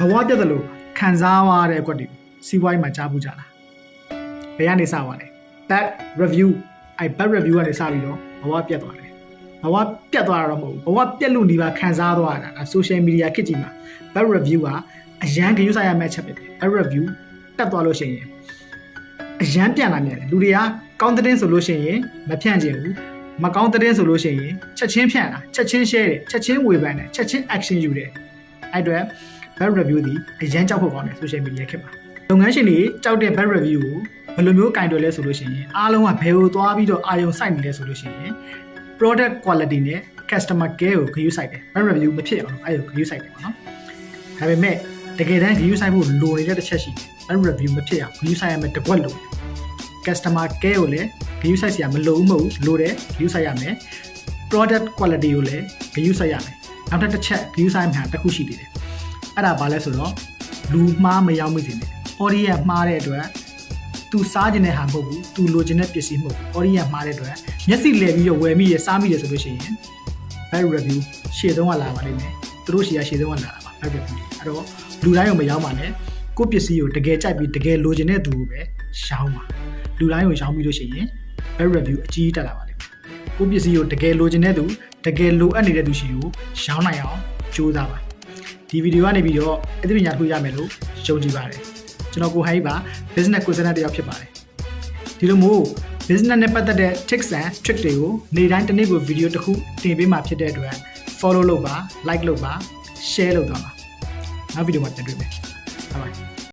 ဘဝပြတ်တယ်လို့ခံစားရတဲ့အကွက်တွေစီးပွားရေးမှာကြားဘူးကြလားဘယ်ကနေစသွားလဲ bad review အဲ bad review ကနေစပြီးတော့ဘဝပြတ်သွားတယ်ဘဝပြတ်သွားတာတော့မဟုတ်ဘူးဘဝပြတ်လို့နေပါခံစားသွားတာဒါ social media ခေတ်ကြီးမှာ bad review ကအရန်ဂရုစိုက်ရမယ့်ချက်ဖြစ်တယ် bad review တက်သွားလို့ရှိရင်အရန်ပြန်လာမြန်တယ်လူတွေကကောင်းတဲ့တင်းဆိုလို့ရှိရင်မဖြန့်ကျင်ဘူးမကောင်းတဲ့တင်းဆိုလို့ရှိရင်ချက်ချင်းဖြန့်တာချက်ချင်း share တယ်ချက်ချင်းဝေဖန်တယ်ချက်ချင်း action ယူတယ်အဲ့အတွက် bad review ဒီအရန်ကြောက်ဖို့ကောင်းတယ် social media ခေတ်မှာလုပ်ငန်းရှင်တွေကြောက်တဲ့ bad review ကိုဘယ်လိုမျိုးကင်တွယ်လဲဆိုလို့ရှိရင်အားလုံးကဘယ်ကိုသွားပြီးတော့အာယုံစိုက်နေလဲဆိုလို့ရှိရင် product quality နဲ့ customer care ကိုဂရုစိုက်တယ် bad review မဖြစ်အောင်အဲ့ကိုဂရုစိုက်တယ်ပေါ့နော်ဒါပေမဲ့တကယ်တမ်းဂရုစိုက်ဖို့လိုနေတဲ့တစ်ချက်ရှိတယ် bad review မဖြစ်အောင်ဂရုစိုက်ရမယ်တကွက်လို့ customer care ကိုလည်းဂရုစိုက်စရာမလိုဘူးမဟုတ်ဘူးလိုတယ်ဂရုစိုက်ရမယ် product quality ကိုလည်းဂရုစိုက်ရမယ်နောက်တစ်ချက်ဂရုစိုက်မှတစ်ခုရှိသေးတယ် အဲ့ဒါဘာလဲဆိုတော့လူမှားမရောက်မိစေနဲ့ audience မှားတဲ့အတွက်သူစားခြင်းတဲ့ဟာမဟုတ်ဘူးသူလိုချင်တဲ့ပစ္စည်းမဟုတ်ဘူး audience မှားတဲ့အတွက်မျက်စိလဲပြီးတော့ဝယ်မိရစားမိရဆိုလို့ရှိရင် bad review ရှေ့ဆုံးကလာပါလိမ့်မယ်သူတို့ရှေ့ကရှေ့ဆုံးကလာတာပါ bad review တွေအဲ့တော့လူတိုင်းကိုမရောက်ပါနဲ့ကိုယ့်ပစ္စည်းကိုတကယ်ကြိုက်ပြီးတကယ်လိုချင်တဲ့သူကိုပဲရှောင်းပါလူတိုင်းကိုရှောင်းပြီးလို့ရှိရင် bad review အကြီးတက်လာပါလိမ့်မယ်ကိုယ့်ပစ္စည်းကိုတကယ်လိုချင်တဲ့သူတကယ်လိုအပ်နေတဲ့သူရှိကိုရှောင်းနိုင်အောင်ကြိုးစားပါ ဒီဗီဒီယိုကနေပြီးတော့အသိပညာတစ်ခုရမယ်လို့ယုံကြည်ပါတယ်ကျွန်တော်ကိုဟိုင်းပါ business consultant တစ်ယောက်ဖြစ်ပါတယ်ဒီလိုမျိုး business နဲ့ပတ်သက်တဲ့ tips and tricks တွေကိုနေ့တိုင်းတစ်နေ့ကိုဗီဒီယိုတစ်ခုတင်ပေးမှာဖြစ်တဲ့အတွက် follow လုပ်ပါ like လုပ်ပါ share လုပ်သွားပါနောက်ဗီဒီယိုမှာပြန်တွေ့မယ် bye bye